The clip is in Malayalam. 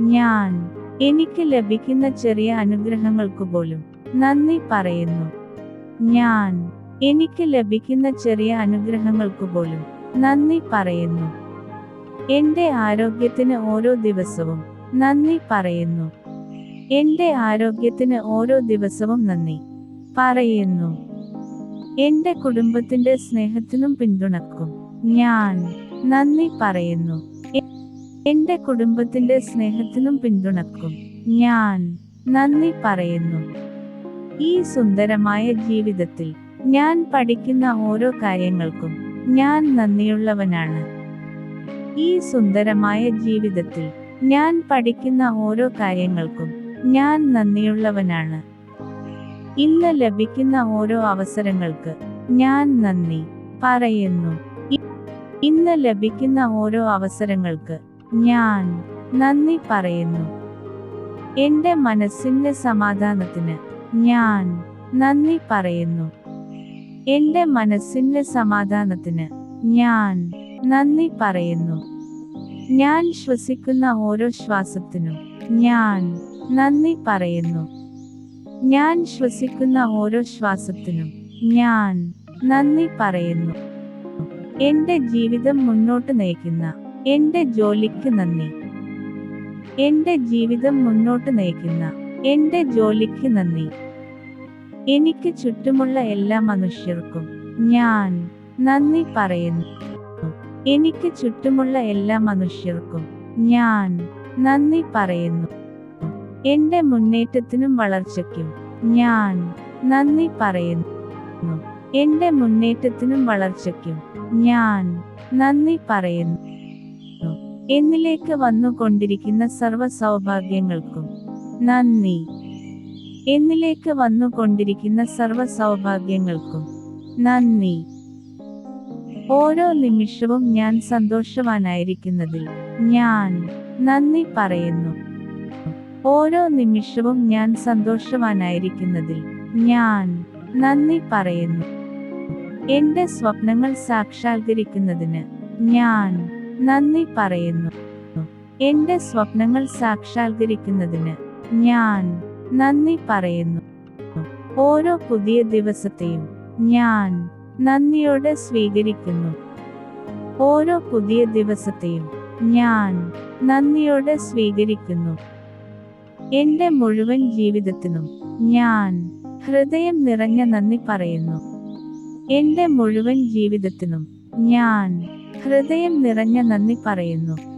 ഞാൻ എനിക്ക് ലഭിക്കുന്ന ചെറിയ അനുഗ്രഹങ്ങൾക്കു പോലും നന്ദി പറയുന്നു. ഞാൻ എനിക്ക് ലഭിക്കുന്ന ചെറിയ അനുഗ്രഹങ്ങൾക്കു പോലും നന്ദി പറയുന്നു. എന്റെ ആരോഗ്യത്തിന് ഓരോ ദിവസവും നന്ദി പറയുന്നു. എന്റെ ആരോഗ്യത്തിന് ഓരോ ദിവസവും നന്ദി പറയുന്നു. എന്റെ കുടുംബത്തിന്റെ സ്നേഹത്തിനും പിന്തുണക്കും. ഞാൻ നന്ദി പറയുന്നു. എന്റെ കുടുംബത്തിന്റെ സ്നേഹത്തിനും പിന്തുണക്കും. ഞാൻ നന്ദി പറയുന്നു. ഈ സുന്ദരമായ ജീവിതത്തിൽ ഞാൻ പഠിക്കുന്ന ഓരോ കാര്യങ്ങൾക്കും ഞാൻ നന്ദിയുള്ളവനാണ്. ഈ സുന്ദരമായ ജീവിതത്തിൽ ഞാൻ പഠിക്കുന്ന ഓരോ കാര്യങ്ങൾക്കും ഞാൻ നന്ദിയുള്ളവനാണ്. ഇന്ന് ലഭിക്കുന്ന ഓരോ അവസരങ്ങൾക്ക് ഞാൻ നന്ദി പറയുന്നു. ഇന്ന് ലഭിക്കുന്ന ഓരോ അവസരങ്ങൾക്ക് ഞാൻ നന്ദി പറയുന്നു. എന്റെ മനസ്സിന്റെ സമാധാനത്തിന് ഞാൻ നന്ദി പറയുന്നു. എന്റെ മനസ്സിന്റെ സമാധാനത്തിന് ഞാൻ നന്ദി പറയുന്നു. ഞാൻ ശ്വസിക്കുന്ന ഓരോ ശ്വാസത്തിനും ഞാൻ നന്ദി പറയുന്നു. ഞാൻ ശ്വസിക്കുന്ന ഓരോ ശ്വാസത്തിനും ഞാൻ നന്ദി പറയുന്നു. എന്റെ ജീവിതം മുന്നോട്ട് നയിക്കുന്ന എന്റെ ജോലിക്ക് നന്ദി. എന്റെ ജീവിതം മുന്നോട്ട് നയിക്കുന്ന എന്റെ ജോലിക്ക് നന്ദി. എനിക്ക് ചുറ്റുമുള്ള എല്ലാ മനുഷ്യർക്കും ഞാൻ നന്ദി പറയുന്നു. എനിക്ക് ചുറ്റുമുള്ള എല്ലാ മനുഷ്യർക്കും ഞാൻ നന്ദി പറയുന്നു. എന്റെ മുന്നേറ്റത്തിനും വളർച്ചയ്ക്കും ഞാൻ നന്ദി പറയുന്നു. എന്റെ മുന്നേറ്റത്തിനും വളർച്ചയ്ക്കും ഞാൻ നന്ദി പറയുന്നു. എന്നിലേക്ക് വന്നുകൊണ്ടിരിക്കുന്ന സർവ സൗഭാഗ്യങ്ങൾക്കും നന്ദി. എന്നിലേക്ക് വന്നുകൊണ്ടിരിക്കുന്ന സർവ സൗഭാഗ്യങ്ങൾക്കും നന്ദി. ഓരോ നിമിഷവും ഞാൻ സന്തോഷവാനായിരിക്കുന്നതിൽ ഞാൻ നന്ദി പറയുന്നു. ഓരോ നിമിഷവും ഞാൻ സന്തോഷവാനായിരിക്കുന്നതിൽ ഞാൻ നന്ദി പറയുന്നു. എന്റെ സ്വപ്നങ്ങൾ സാക്ഷാത്കരിക്കുന്നതിന് ഞാൻ നന്ദി പറയുന്നു. എന്റെ സ്വപ്നങ്ങൾ സാക്ഷാത്കരിക്കുന്നതിന് ഞാൻ നന്ദി പറയുന്നു. ഓരോ പുതിയ ദിവസത്തെയും ഞാൻ നന്ദിയോടെ സ്വീകരിക്കുന്നു. ഓരോ പുതിയ ദിവസത്തെയും ഞാൻ നന്ദിയോടെ സ്വീകരിക്കുന്നു. എന്റെ മുഴുവൻ ജീവിതത്തിനും ഞാൻ ഹൃദയം നിറഞ്ഞ നന്ദി പറയുന്നു. എന്റെ മുഴുവൻ ജീവിതത്തിനും ഞാൻ ഹൃദയം നിറഞ്ഞ നന്ദി പറയുന്നു.